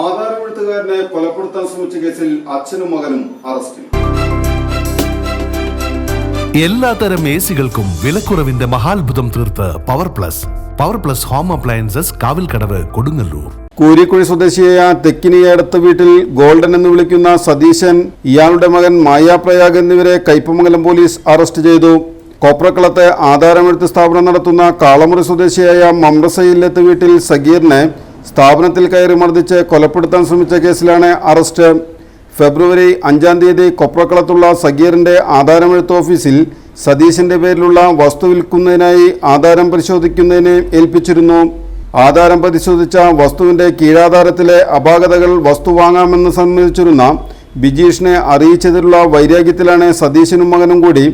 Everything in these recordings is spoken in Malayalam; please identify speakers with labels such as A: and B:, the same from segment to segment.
A: ആധാരമെഴുത്തുകാരനെ കൊലപ്പെടുത്താൻ ശ്രമിച്ച കേസിൽ അച്ഛനും മകനും അറസ്റ്റിൽ
B: എല്ലാത്തരം എ സികൾക്കും വിലക്കുറവിന്റെ മഹാത്ഭുതം തീർത്ത് power plus power plus home appliances Kavilkadavu Kodungallur.
A: Koorikuzhi സ്വദേശിയായ തെക്കിനിയടുത്ത വീട്ടിൽ ഗോൾഡൻ എന്ന് വിളിക്കുന്ന സതീശൻ ഇയാളുടെ മകൻ മായാപ്രയാഗ് എന്നിവരെ കയ്പമംഗലം പോലീസ് അറസ്റ്റ് ചെയ്തു. കോപ്രക്കളത്തെ ആധാരമെടുത്ത് സ്ഥാപനം നടത്തുന്ന കാളമുറി സ്വദേശിയായ മമ്രസയില്ലത്ത് വീട്ടിൽ സഗീറിനെ സ്ഥാപനത്തിൽ കയറി മർദ്ദിച്ച് കൊലപ്പെടുത്താൻ ശ്രമിച്ച കേസിലാണ് അറസ്റ്റ്. ഫെബ്രുവരി അഞ്ചാം തീയതി കൊപ്രക്കളത്തുള്ള സഗീറിന്റെ ആധാരമെഴുത്ത് ഓഫീസിൽ സതീശന്റെ പേരിലുള്ള വസ്തു വിൽക്കുന്നതിനായി ആധാരം പരിശോധിക്കുന്നതിന് ഏൽപ്പിച്ചിരുന്നു. ആധാരം പരിശോധിച്ച വസ്തുവിന്റെ കീഴാധാരത്തിലെ അപാകതകൾ വസ്തു വാങ്ങാമെന്ന് സമ്മതിച്ചിരുന്ന ബിജീഷിനെ അറിയിച്ചതിലുള്ള വൈരാഗ്യത്തിലാണ് സതീശനും മകനും കൂടി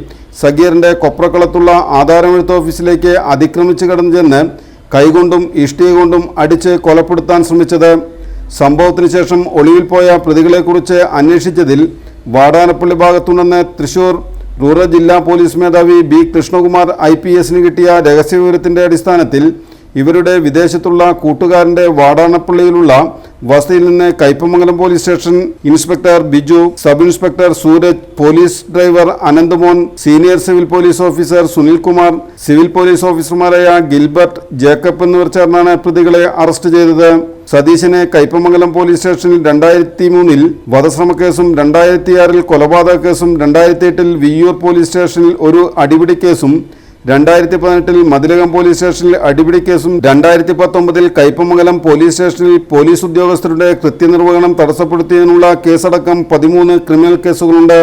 A: സഗീറിന്റെ കൊപ്രക്കളത്തുള്ള ആധാരമെഴുത്ത് ഓഫീസിലേക്ക് അതിക്രമിച്ചു കടന്നു കൈകൊണ്ടും ഇഷ്ടിക കൊണ്ടും അടിച്ച് കൊലപ്പെടുത്താൻ ശ്രമിച്ചത് സംഭവത്തിന് ശേഷം ഒളിവിൽ പോയ പ്രതികളെക്കുറിച്ച് അന്വേഷിച്ചതിൽ വാടാനപ്പള്ളി ഭാഗത്തുനിന്ന് തൃശൂർ റൂറൽ ജില്ലാ പോലീസ് മേധാവി ബി കൃഷ്ണകുമാർ ഐ പി എസിന് കിട്ടിയ രഹസ്യവിവരത്തിന്റെ അടിസ്ഥാനത്തിൽ ഇവരുടെ വിദേശത്തുള്ള കൂട്ടുകാരന്റെ വാടാനപ്പള്ളിയിലുള്ള വസതിയിൽ നിന്ന് Kaipamangalam police station inspector Biju sub inspector Sooraj police driver Ananthmon senior civil police officer Sunilkumar civil police ഓഫീസർമാരായ ഗിൽബർട്ട് ജേക്കബ് എന്നിവർ ചേർന്നാണ് പ്രതികളെ അറസ്റ്റ് ചെയ്തത്. സതീശനെ കയ്പമംഗലം പോലീസ് സ്റ്റേഷനിൽ രണ്ടായിരത്തി മൂന്നിൽ വധശ്രമ കേസും രണ്ടായിരത്തി ആറിൽ കൊലപാതക കേസും രണ്ടായിരത്തി എട്ടിൽ വിയ്യൂർ പോലീസ് സ്റ്റേഷനിൽ ഒരു അടിപിടി കേസും രണ്ടായിരത്തി പതിനെട്ടിൽ മതിലകം പോലീസ് സ്റ്റേഷനിൽ അടിപിടി കേസും രണ്ടായിരത്തി പത്തൊമ്പതിൽ കയ്പമംഗലം പോലീസ് സ്റ്റേഷനിൽ പോലീസ് ഉദ്യോഗസ്ഥരുടെ കൃത്യനിർവഹണം തടസ്സപ്പെടുത്തിയതിനുള്ള കേസടക്കം പതിമൂന്ന് ക്രിമിനൽ കേസുകളുണ്ട്.